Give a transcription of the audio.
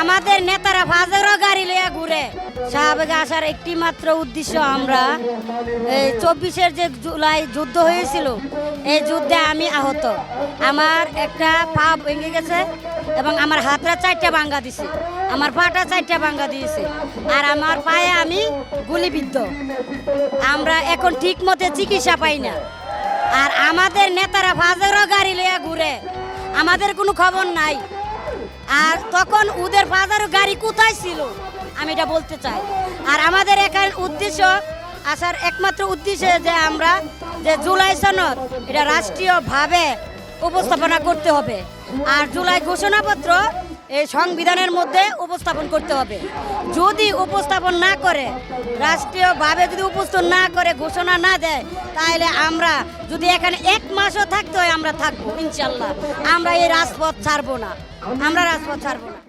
আমাদের নেতারা বাজারও গাড়ি লইয়া ঘুরে। শাহবাগে আসার একটি মাত্র উদ্দেশ্য আমরা এই চব্বিশের যে জুলাই যুদ্ধ হয়েছিল, এই যুদ্ধে আমি আহত। আমার একটা পা ভেঙে গেছে এবং আমার হাতটা চারটা ভাঙ্গা দিছে। আমার পাটা চারটা ভাঙ্গা দিয়েছে। আর আমার পায়ে আমি গুলিবিদ্ধ। আমরা এখন ঠিক মতো চিকিৎসা পাই না। আর আমাদের নেতারা বাজারও গাড়ি লইয়া ঘুরে। আমাদের কোনো খবর নাই। আর তখন ওদের বাজারও গাড়ি কোথায় ছিল? আমি এটা বলতে চাই। আর আমাদের এখানে উদ্দেশ্য, আসার একমাত্র উদ্দেশ্যে যে আমরা যে জুলাই সনদ, এটা রাষ্ট্রীয়ভাবে উপস্থাপনা করতে হবে। আর জুলাই ঘোষণাপত্র এই সংবিধানের মধ্যে উপস্থাপন করতে হবে। যদি উপস্থাপন না করে, রাষ্ট্রীয়ভাবে যদি উপস্থাপন না করে, ঘোষণা না দেয়, তাহলে আমরা যদি এখানে এক মাসও থাকতে হয়, আমরা থাকব, ইনশাল্লাহ। আমরা এই রাজপথ ছাড়বো না। আমরা রাজপথ ছাড়বো না।